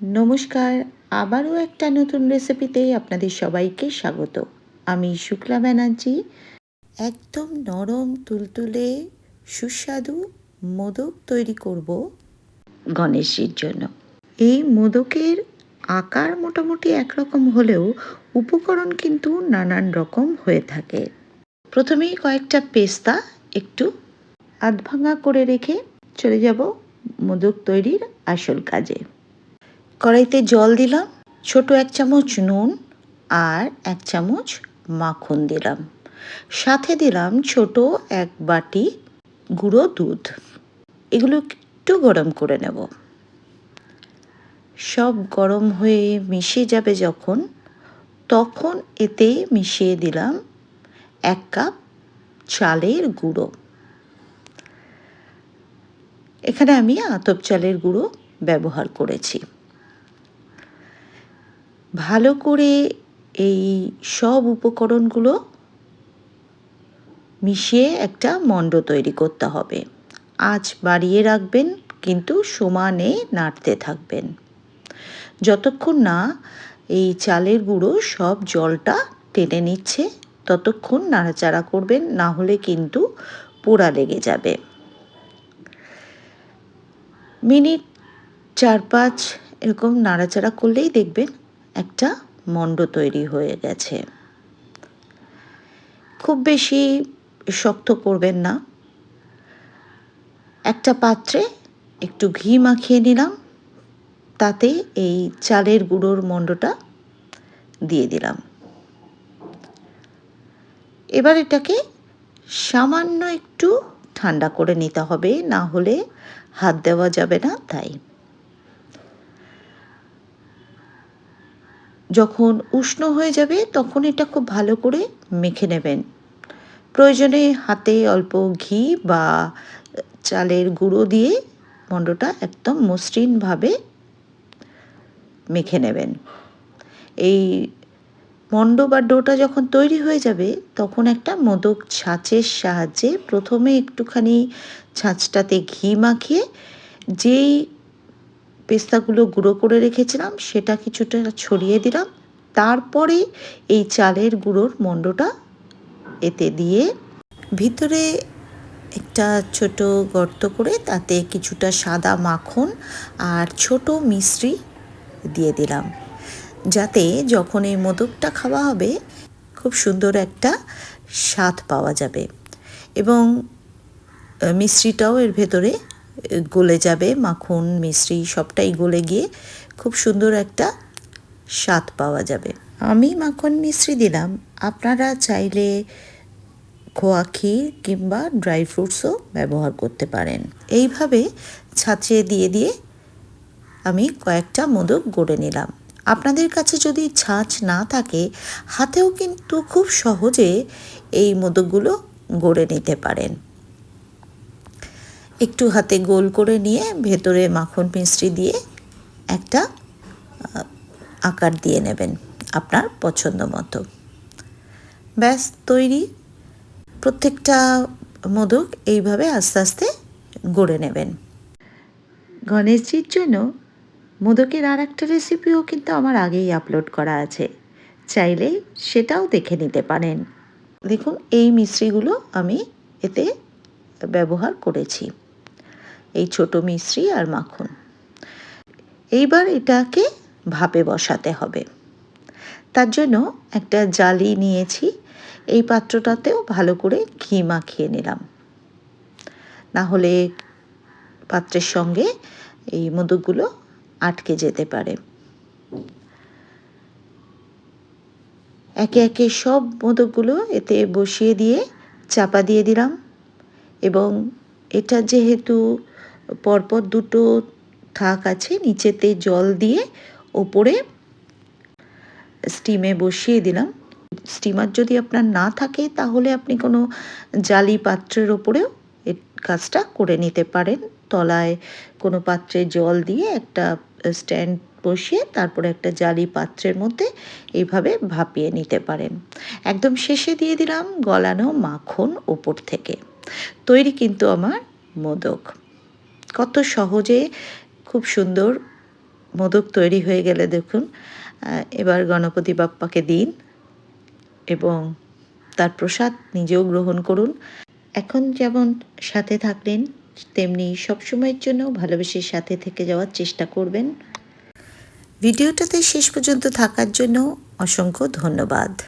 নমস্কার, আবারও একটা নতুন রেসিপিতে আপনাদের সবাইকে স্বাগত। আমি শুক্লা ব্যানার্জি। একদম নরম, তুলতুলে, সুস্বাদু মোদক তৈরি করব গণেশজির জন্য। এই মোদকের আকার মোটামুটি একরকম হলেও উপকরণ কিন্তু নানান রকম হয়ে থাকে। প্রথমেই কয়েকটা পেস্তা একটু আধভাঙা করে রেখে চলে যাব মোদক তৈরির আসল কাজে। কড়াইতে জল দিলাম, ছোট এক চামচ নুন আর এক চামচ মাখন দিলাম। সাথে দিলাম ছোট এক বাটি গুঁড়ো দুধ। এগুলো একটু গরম করে নেব। সব গরম হয়ে মিশে যাবে যখন, তখন এতে মিশিয়ে দিলাম এক কাপ চালের গুঁড়ো। এখানে আমি আতপ চালের গুঁড়ো ব্যবহার করেছি। ভালো করে এই সব উপকরণগুলো মিশিয়ে একটা মণ্ড তৈরি করতে হবে। আঁচ বাড়িয়ে রাখবেন, কিন্তু সমানে নাড়তে থাকবেন। যতক্ষণ না এই চালের গুঁড়ো সব জলটা টেনে নিচ্ছে, ততক্ষণ নাড়াচাড়া করবেন, না হলে কিন্তু পোড়া লেগে যাবে। মিনিট চার পাঁচ এরকম নাড়াচাড়া করলেই দেখবেন একটা মণ্ড তৈরি হয়ে গেছে। খুব বেশি শক্ত করবেন না। একটা পাত্রে একটু ঘি মাখিয়ে নিলাম। তাতে এই চালের গুঁড়োর মণ্ডটা দিয়ে দিলাম। এবার এটাকে সামান্য একটু ঠান্ডা করে নিতে হবে, না হলে হাত দেওয়া যাবে না, তাই। যখন উষ্ণ হয়ে যাবে, তখন এটা খুব ভালো করে মেখে নেবেন। প্রয়োজনে হাতে অল্প ঘি বা, চালের গুঁড়ো দিয়ে মণ্ডটা একদম মসৃণভাবে মেখে নেবেন। এই মণ্ড বা ডোটা যখন তৈরি হয়ে যাবে, তখন একটা মোদক ছাঁচের সাহায্যে প্রথমে একটুখানি ছাঁচটাতে ঘি মাখিয়ে, যেই পেস্তাগুলো গুঁড়ো করে রেখেছিলাম, সেটা কিছুটা ছড়িয়ে দিলাম। তারপরে এই চালের গুঁড়োর মণ্ডটা এতে দিয়ে ভিতরে একটা ছোট গর্ত করে তাতে কিছুটা সাদা মাখন আর ছোট মিশ্রি দিয়ে দিলাম। যাতে যখন এই মোদকটা খাওয়া হবে, খুব সুন্দর একটা স্বাদ পাওয়া যাবে। এবং মিশ্রিটাও এর ভেতরে গলে যাবে, মাখন মিশ্রি সবটাই গলে গিয়ে খুব সুন্দর একটা স্বাদ পাওয়া যাবে। আমি মাখন মিশ্রি দিলাম। আপনারা চাইলে খোয়া ক্ষীর কিংবা ড্রাই ফ্রুটসও ব্যবহার করতে পারেন। এইভাবে ছাঁচে দিয়ে দিয়ে আমি কয়েকটা মোদক গড়ে নিলাম। আপনাদের কাছে যদি ছাঁচ না থাকে, হাতেও কিন্তু খুব সহজে এই মোদকগুলো গড়ে নিতে পারেন। একটু হাতে গোল করে নিয়ে ভেতরে মাখন মিশ্রি দিয়ে একটা আকার দিয়ে নেবেন আপনার পছন্দ মতো। ব্যাস, তৈরি। প্রত্যেকটা মোদক এইভাবে আস্তে আস্তে গড়ে নেবেন। গণেশজির জন্য মোদকের আর একটা রেসিপিও কিন্তু আমার আগেই আপলোড করা আছে। চাইলে সেটাও দেখে নিতে পারেন। দেখুন, এই মিশ্রিগুলো আমি এতে ব্যবহার করেছি। এই ছোট মিশ্রি আর মাখন। এইবার এটাকে ভাপে বসাতে হবে। তার জন্য একটা জালি নিয়েছি। এই পাত্রটাতেও ভালো করে ঘি মাখিয়ে নিলাম। না হলে পাত্রের সঙ্গে এই মোদকগুলো আটকে যেতে পারে। একে একে সব মোদকগুলো এতে বসিয়ে দিয়ে চাপা দিয়ে দিলাম। এবং এটা যেহেতু পরপর দুটো থাক আছে, নিচেতে জল দিয়ে ওপরে স্টিমে বসিয়ে দিলাম। স্টিমার যদি আপনার না থাকে, তাহলে আপনি কোনো জালি পাত্রের ওপরেও কাজটা করে নিতে পারেন। তলায় কোনো পাত্রে জল দিয়ে একটা স্ট্যান্ড বসিয়ে তারপরে একটা জালি পাত্রের মধ্যে এইভাবে ভাপিয়ে নিতে পারেন। একদম শেষে দিয়ে দিলাম গলানো মাখন ওপর থেকে। তৈরি কিন্তু আমার মোদক। কত সহজে খুব সুন্দর মোদক তৈরি হয়ে গেলে দেখুন। এবার গণপতি বাপ্পাকে দিন এবং তার প্রসাদ নিজেও গ্রহণ করুন। এখন যেমন সাথে থাকলেন, তেমনি সবসময়ের জন্য ভালোবেসে সাথে থেকে যাওয়ার চেষ্টা করবেন। ভিডিওটাতে শেষ পর্যন্ত থাকার জন্য অসংখ্য ধন্যবাদ।